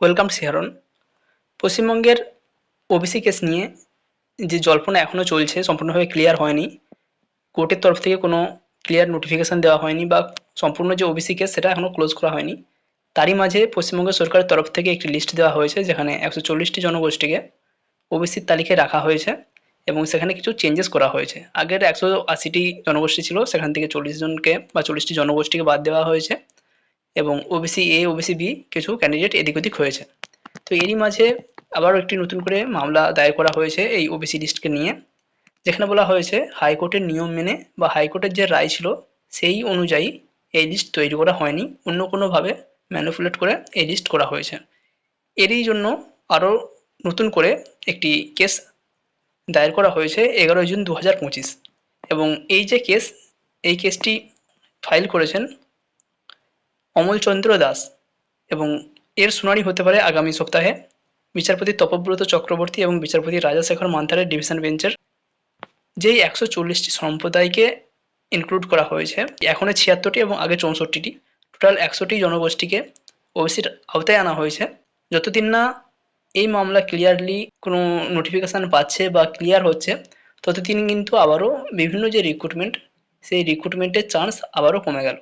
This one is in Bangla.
ওয়েলকাম শিহারন পশ্চিমবঙ্গের ওবিসি কেস নিয়ে যে জল্পনা এখনও চলছে, সম্পূর্ণভাবে ক্লিয়ার হয়নি। কোর্টের তরফ থেকে কোনো ক্লিয়ার নোটিফিকেশান দেওয়া হয়নি বা সম্পূর্ণ যে ওবিসি কেস সেটা এখনও ক্লোজ করা হয়নি। তারই মাঝে পশ্চিমবঙ্গ সরকারের তরফ থেকে একটি লিস্ট দেওয়া হয়েছে, যেখানে একশো চল্লিশটি জনগোষ্ঠীকে ওবিসির তালিকায় রাখা হয়েছে এবং সেখানে কিছু চেঞ্জেস করা হয়েছে। আগের একশো আশিটি জনগোষ্ঠী ছিল, সেখান থেকে চল্লিশ জনকে বা চল্লিশটি জনগোষ্ঠীকে বাদ দেওয়া হয়েছে। এবং ওবিসি এ ওবিসি বি কিছু ক্যান্ডিডেট এদিক ওদিক হয়েছে। তো এরই মাঝে আবারও একটি নতুন করে মামলা দায়ের করা হয়েছে এই ওবিসি লিস্টকে নিয়ে। যেখানে বলা হয়েছে, হাইকোর্টের নিয়ম মেনে বা হাইকোর্টের যে রায় ছিল সেই অনুযায়ী এই লিস্ট তৈরি করা হয়নি। অন্য কোনোভাবে ম্যানুপুলেট করে এই লিস্ট করা হয়েছে। এরই জন্য আরও নতুন করে একটি কেস দায়ের করা হয়েছে এগারোই জুন দু হাজার পঁচিশ। এবং এই যে কেস এই কেসটি ফাইল করেছেন অমলচন্দ্র দাস এবং এর শুনানি হতে পারে আগামী সপ্তাহে। বিচারপতি তপব্রত চক্রবর্তী এবং বিচারপতি রাজাশেখর মান্থারের ডিভিশন বেঞ্চের যেই একশো চল্লিশটি সম্প্রদায়কে ইনক্লুড করা হয়েছে এখনও ছিয়াত্তরটি এবং আগে চৌষট্টিটি। টোটাল একশোটি জনগোষ্ঠীকে ওবিসির আওতায় আনা হয়েছে। যতদিন না এই মামলা ক্লিয়ারলি কোনো নোটিফিকেশান পাচ্ছে বা ক্লিয়ার হচ্ছে, ততদিন কিন্তু আবারও বিভিন্ন যে রিক্রুটমেন্ট সেই রিক্রুটমেন্টের চান্স আবারও কমে গেল।